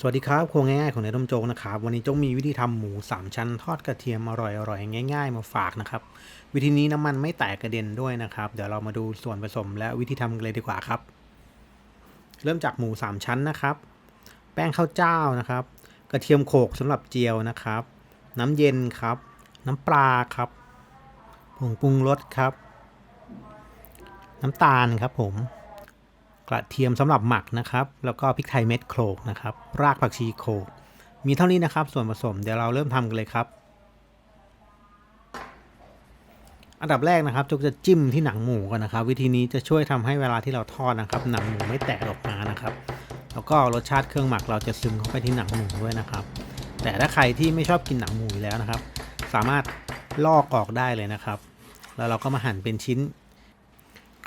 สวัสดีครับครัวง่ายๆของนายต้มโจ๊กนะครับ วันนี้โจ๊กมีวิธีทำหมูสามชั้น ทอดกระเทียมอร่อยๆง่าย ๆ มาฝากนะครับ วิธีนี้น้ำมันไม่แตกกระเด็นด้วยนะครับ เดี๋ยวเรามาดูส่วนผสมและวิธีทำกันเลยดีกว่าครับ เริ่มจากหมูสามชั้นนะครับ แป้งข้าวเจ้านะครับ กระเทียมโขกสำหรับเจียวนะครับ น้ำเย็นครับ น้ำปลาครับผงปรุงรสครับ น้ำตาลครับผม กระเทียมสำหรับหมักนะครับ แล้วก็พริกไทยเม็ดโขลกนะครับ รากผักชีโขลกมีเท่านี้นะครับ ส่วนผสมเดี๋ยวเราเริ่มทำกันเลยครับ อันดับแรกนะครับจุกจะจิ้มที่หนังหมูก่อนนะครับ วิธีนี้จะช่วยทำให้เวลาที่เราทอดนะครับ หนังหมูไม่แตกออกมานะครับ แล้วก็รสชาติเครื่องหมักเราจะซึมเข้าไปที่หนังหมูด้วยนะครับ แต่ถ้าใครที่ไม่ชอบกินหนังหมูแล้วนะครับ สามารถลอกออกได้เลยนะครับ แล้วเราก็มาหั่นเป็นชิ้น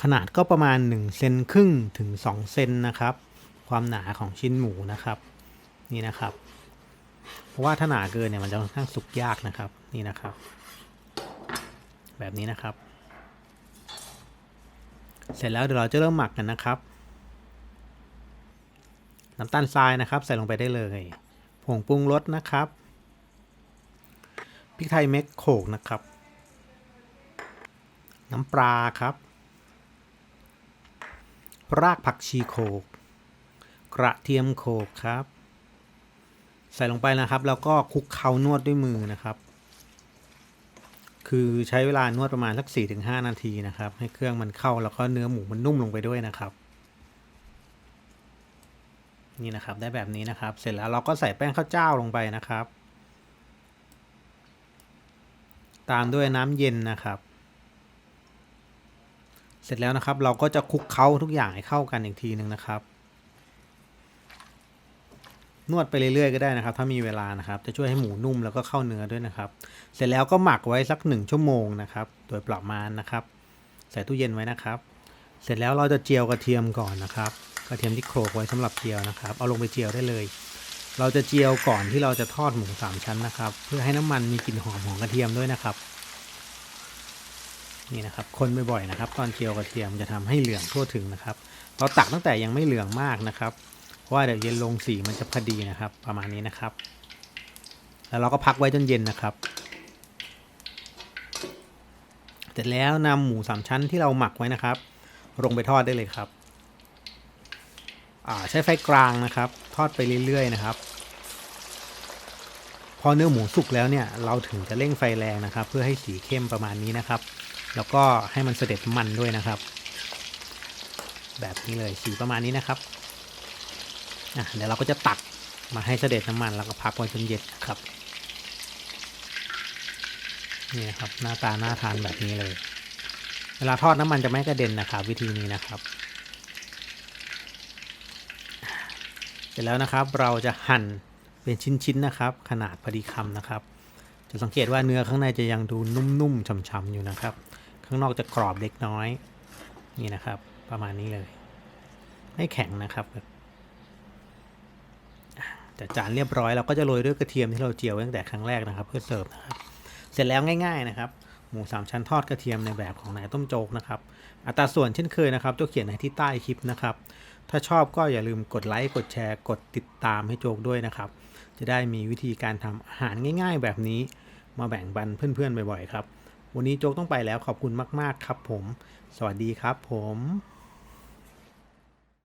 ขนาดก็ประมาณ1เซนครึ่งถึง2เซนนะครับ ความหนาของชิ้นหมูนะครับ นี่นะครับ เพราะว่าถ้าหนาเกินเนี่ยมันจะค่อนข้างสุกยากนะครับนี่นะครับ แบบนี้นะครับ เสร็จแล้วเดี๋ยวเราจะเริ่มหมักกันนะครับน้ำตาลทรายนะครับ ใส่ลงไปได้เลยผงปรุงรสนะครับพริกไทยเม็ดโขกนะครับ น้ำปลาครับ รากผักชีโขก กระเทียมโขกครับ ใส่ลงไปนะครับ แล้วก็คลุกเคล้านวดด้วยมือนะครับ คือใช้เวลานวดประมาณสัก 4-5 นาทีนะครับ ให้เครื่องมันเข้าแล้วก็เนื้อหมูมันนุ่มลงไปด้วยนะครับ นี่นะครับได้แบบนี้นะครับ เสร็จแล้วเราก็ใส่แป้งข้าวเจ้าลงไปนะครับ ตามด้วยน้ำเย็นนะครับ สร็จแล้วนะครับ เราก็จะคลุกเคล้าทุกอย่างให้เข้ากันอีกทีหนึ่งนะครับ นวดไปเรื่อยๆก็ได้นะครับ ถ้ามีเวลานะครับ จะช่วยให้หมูนุ่มแล้วก็เข้าเนื้อด้วยนะครับ เสร็จแล้วก็หมักไว้สักหนึ่งชั่วโมงนะครับ โดยประมาณนะครับ ใส่ตู้เย็นไว้นะครับ เสร็จแล้วเราจะเจียวกระเทียมก่อนนะครับ กระเทียมที่โขลกไว้สำหรับเจียวนะครับ เอาลงไปเจียวได้เลย เราจะเจียวก่อนที่เราจะทอดหมูสามชั้นนะครับ เพื่อให้น้ำมันมีกลิ่นหอมของกระเทียมด้วยนะครับ นี่นะครับคนบ่อยๆนะครับ ตอนเจียวกระเทียมจะทำให้เหลืองทั่วถึงนะครับ เราตักตั้งแต่ยังไม่เหลืองมากนะครับเพราะว่าเดี๋ยวเย็นลงสีมันจะพอดีนะครับ ประมาณนี้นะครับ แล้วเราก็พักไว้จนเย็นนะครับเสร็จแล้วนำหมูสามชั้นที่เราหมักไว้นะครับ ลงไปทอดได้เลยครับใช้ไฟกลางนะครับ ทอดไปเรื่อยๆนะครับ พอเนื้อหมูสุกแล้วเนี่ยเราถึงจะเร่งไฟแรงนะครับ เพื่อให้สีเข้มประมาณนี้นะครับ แล้วก็ให้มันเสด็จน้ำมันด้วยนะครับ แบบนี้เลยสีประมาณนี้นะครับอะเดี๋ยวเราก็จะตักมาให้เสด็จน้ำมันแล้วก็พักไว้จนเย็นครับนี่นครับหน้าตาน่าทานแบบนี้เลย เวลาทอดน้ำมันจะไม่กระเด็นนะครับ วิธีนี้นะครับเสร็จแล้วนะครับเราจะหั่น เป็นชิ้นๆนะครับ ขนาดพอดีคำนะครับ จะสังเกตว่าเนื้อข้างในจะยังดูนุ่มๆฉ่ำๆอยู่นะครับ ข้างนอกจะกรอบเล็กน้อย นี่นะครับ ประมาณนี้เลย ไม่แข็งนะครับแต่จานเรียบร้อยเราก็จะโรยด้วยกระเทียมที่เราเจียวตั้งแต่ครั้งแรกนะครับ เพื่อเสิร์ฟนะครับ เสร็จแล้วง่าย ๆนะครับ หมูสามชั้นทอดกระเทียมในแบบของนายต้มโจ๊กนะครับ อัตราส่วนเช่นเคยนะครับจะเขียนในที่ใต้คลิปนะครับ ถ้าชอบก็อย่าลืมกดไลค์กดแชร์ กดติดตามให้โจ๊กด้วยนะครับ จะได้มีวิธีการทำอาหารง่าย ๆ แบบนี้มาแบ่งปันเพื่อนๆบ่อยๆครับ วันนี้โจ๊กต้องไปแล้วขอบคุณมากๆครับผม สวัสดีครับผม